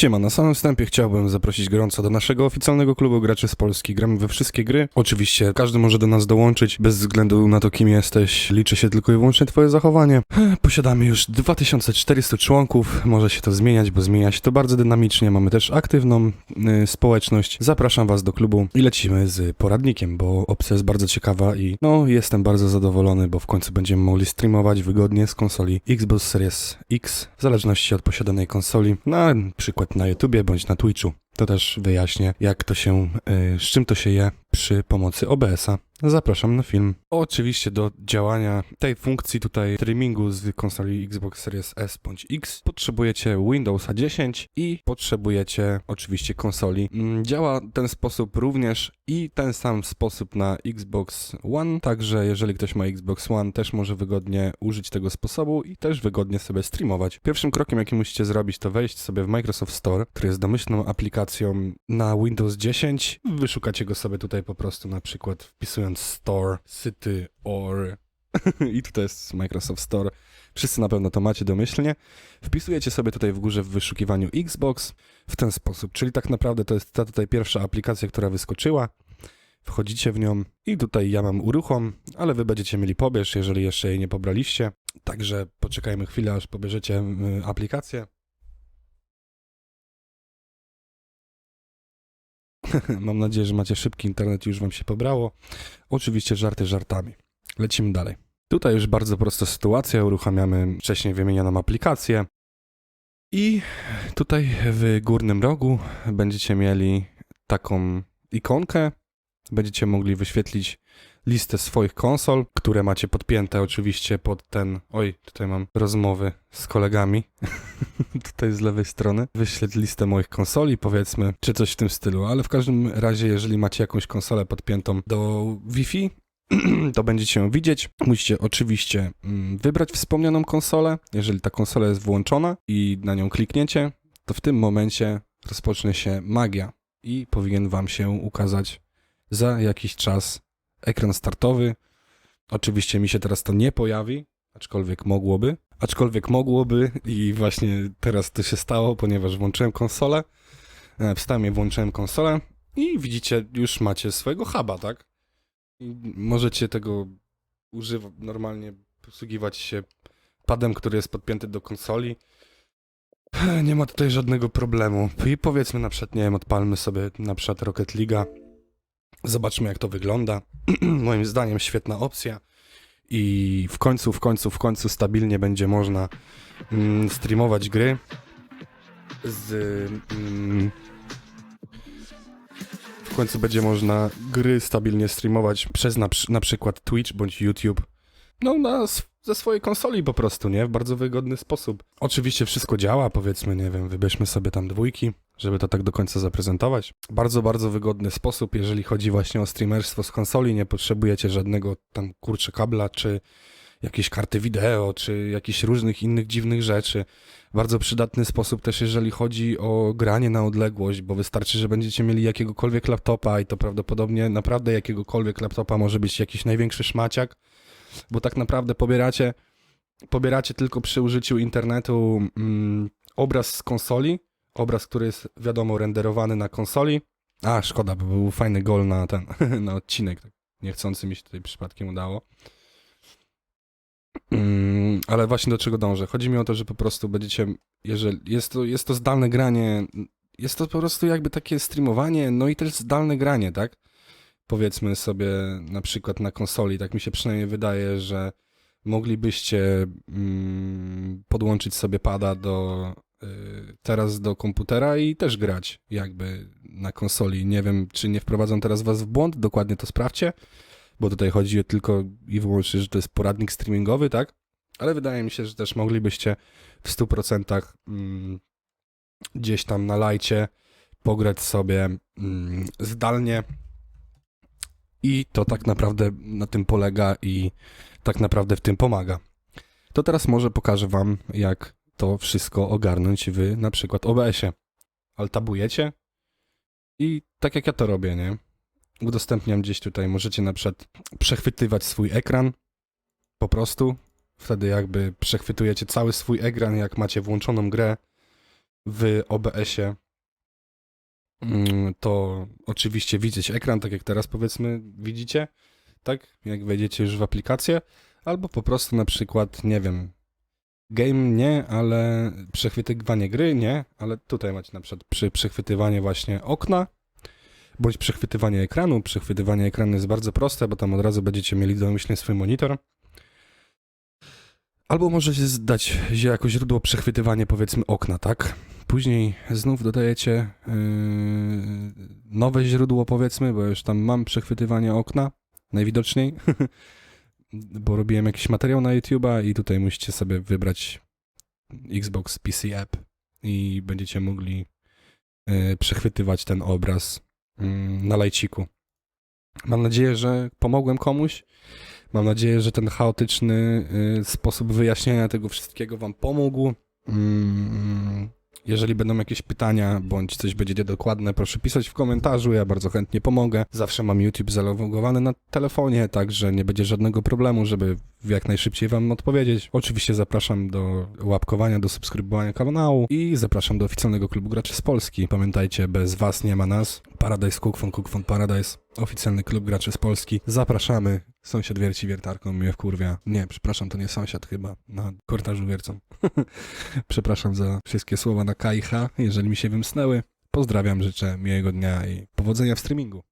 Siema, na samym wstępie chciałbym zaprosić gorąco do naszego oficjalnego klubu graczy z Polski. Gramy we wszystkie gry. Oczywiście każdy może do nas dołączyć, bez względu na to kim jesteś. Liczy się tylko i wyłącznie twoje zachowanie. Posiadamy już 2400 członków. Może się to zmieniać, bo zmienia się to bardzo dynamicznie. Mamy też aktywną y, społeczność. Zapraszam was do klubu i lecimy z poradnikiem, bo opcja jest bardzo ciekawa i no jestem bardzo zadowolony, bo w końcu będziemy mogli streamować wygodnie z konsoli Xbox Series X, w zależności od posiadanej konsoli, na przykład na YouTubie bądź na Twitchu. To też wyjaśnię, jak to się, y, z czym to się je przy pomocy OBS-a. Zapraszam na film. Oczywiście do działania tej funkcji tutaj streamingu z konsoli Xbox Series S bądź X potrzebujecie Windowsa 10 i potrzebujecie oczywiście konsoli. Mm, Działa ten sposób również i ten sam sposób na Xbox One, także jeżeli ktoś ma Xbox One też może wygodnie użyć tego sposobu i też wygodnie sobie streamować. Pierwszym krokiem jaki musicie zrobić to wejść sobie w Microsoft Store, który jest domyślną aplikacją na Windows 10. Wyszukacie go sobie tutaj po prostu na przykład wpisując Store, City or i tutaj jest Microsoft Store. Wszyscy na pewno to macie domyślnie. Wpisujecie sobie tutaj w górze w wyszukiwaniu Xbox w ten sposób, czyli tak naprawdę to jest ta tutaj pierwsza aplikacja, która wyskoczyła. Wchodzicie w nią i tutaj ja mam uruchom, ale wy będziecie mieli pobierz, jeżeli jeszcze jej nie pobraliście. Także poczekajmy chwilę, aż pobierzecie y, aplikację. Mam nadzieję, że macie szybki internet i już wam się pobrało. Oczywiście żarty żartami. Lecimy dalej. Tutaj już bardzo prosta sytuacja. Uruchamiamy wcześniej wymienioną aplikację. I tutaj w górnym rogu będziecie mieli taką ikonkę. Będziecie mogli wyświetlić listę swoich konsol, które macie podpięte oczywiście pod ten. Oj, tutaj mam rozmowy z kolegami. tutaj z lewej strony. Wyśleć listę moich konsoli, powiedzmy, czy coś w tym stylu, ale w każdym razie, jeżeli macie jakąś konsolę podpiętą do Wi-Fi, to będziecie ją widzieć. Musicie oczywiście mm, wybrać wspomnianą konsolę. Jeżeli ta konsola jest włączona i na nią klikniecie, to w tym momencie rozpocznie się magia i powinien wam się ukazać za jakiś czas ekran startowy. Oczywiście mi się teraz to nie pojawi, aczkolwiek mogłoby. Aczkolwiek mogłoby i właśnie teraz to się stało, ponieważ włączyłem konsolę. E, Wstałem i włączyłem konsolę i widzicie, już macie swojego huba, tak? I możecie tego używać, normalnie posługiwać się padem, który jest podpięty do konsoli. Nie ma tutaj żadnego problemu. I powiedzmy na przykład, nie wiem, odpalmy sobie na przykład Rocket League'a. Zobaczmy jak to wygląda. Moim zdaniem świetna opcja. I w końcu, w końcu, w końcu stabilnie będzie można mm, streamować gry z mm, w końcu będzie można gry stabilnie streamować przez na, na przykład Twitch bądź YouTube. No, na, ze swojej konsoli po prostu, nie? W bardzo wygodny sposób. Oczywiście wszystko działa, powiedzmy, nie wiem, wybierzmy sobie tam dwójki, żeby to tak do końca zaprezentować. Bardzo, bardzo wygodny sposób, jeżeli chodzi właśnie o streamerstwo z konsoli. Nie potrzebujecie żadnego tam kurczę kabla, czy jakieś karty wideo, czy jakichś różnych innych dziwnych rzeczy. Bardzo przydatny sposób też, jeżeli chodzi o granie na odległość, bo wystarczy, że będziecie mieli jakiegokolwiek laptopa i to prawdopodobnie naprawdę jakiegokolwiek laptopa może być jakiś największy szmaciak, bo tak naprawdę pobieracie, pobieracie tylko przy użyciu internetu mm, obraz z konsoli, obraz, który jest wiadomo renderowany na konsoli. A, szkoda, bo był fajny gol na ten, na odcinek, tak niechcący mi się tutaj przypadkiem udało. Mm, ale właśnie do czego dążę? Chodzi mi o to, że po prostu będziecie, jeżeli jest to, jest to zdalne granie, jest to po prostu jakby takie streamowanie, no i też zdalne granie, tak? Powiedzmy sobie na przykład na konsoli, tak mi się przynajmniej wydaje, że moglibyście mm, podłączyć sobie pada do y, teraz do komputera i też grać jakby na konsoli. Nie wiem, czy nie wprowadzą teraz was w błąd, dokładnie to sprawdźcie bo tutaj chodzi tylko i wyłącznie, że to jest poradnik streamingowy, tak? Ale wydaje mi się, że też moglibyście w 100% mm, gdzieś tam na lajcie pograć sobie mm, zdalnie i to tak naprawdę na tym polega i tak naprawdę w tym pomaga. To teraz może pokażę wam, jak to wszystko ogarnąć w na przykład OBS-ie. Altabujecie i tak jak ja to robię, nie? udostępniam gdzieś tutaj, możecie na przykład przechwytywać swój ekran, po prostu, wtedy jakby przechwytujecie cały swój ekran, jak macie włączoną grę w OBS-ie, to oczywiście widzieć ekran, tak jak teraz powiedzmy widzicie, tak? Jak wejdziecie już w aplikację, albo po prostu na przykład, nie wiem, game nie, ale przechwytywanie gry nie, ale tutaj macie na przykład przy przechwytywanie właśnie okna, bądź przechwytywanie ekranu. Przechwytywanie ekranu jest bardzo proste, bo tam od razu będziecie mieli domyślnie swój monitor. Albo możecie dać jako źródło przechwytywanie powiedzmy okna, tak? Później znów dodajecie yy, nowe źródło powiedzmy, bo już tam mam przechwytywanie okna, najwidoczniej, bo robiłem jakiś materiał na YouTube'a i tutaj musicie sobie wybrać Xbox PC App i będziecie mogli yy, przechwytywać ten obraz yy, na lajciku. Mam nadzieję, że pomogłem komuś. Mam nadzieję, że ten chaotyczny sposób wyjaśnienia tego wszystkiego Wam pomógł. Jeżeli będą jakieś pytania, bądź coś będzie niedokładne, proszę pisać w komentarzu, ja bardzo chętnie pomogę. Zawsze mam YouTube zalogowany na telefonie, także nie będzie żadnego problemu, żeby jak najszybciej Wam odpowiedzieć. Oczywiście zapraszam do łapkowania, do subskrybowania kanału i zapraszam do oficjalnego klubu graczy z Polski. Pamiętajcie, bez Was nie ma nas. Paradise Cookfon, Cookfon Paradise, oficjalny klub graczy z Polski. Zapraszamy. Sąsiad wierci wiertarką, mnie wkurwia. Nie, przepraszam, to nie sąsiad chyba, na korytarzu wiercą. przepraszam za wszystkie słowa na K i H, jeżeli mi się wymsnęły. Pozdrawiam, życzę miłego dnia i powodzenia w streamingu.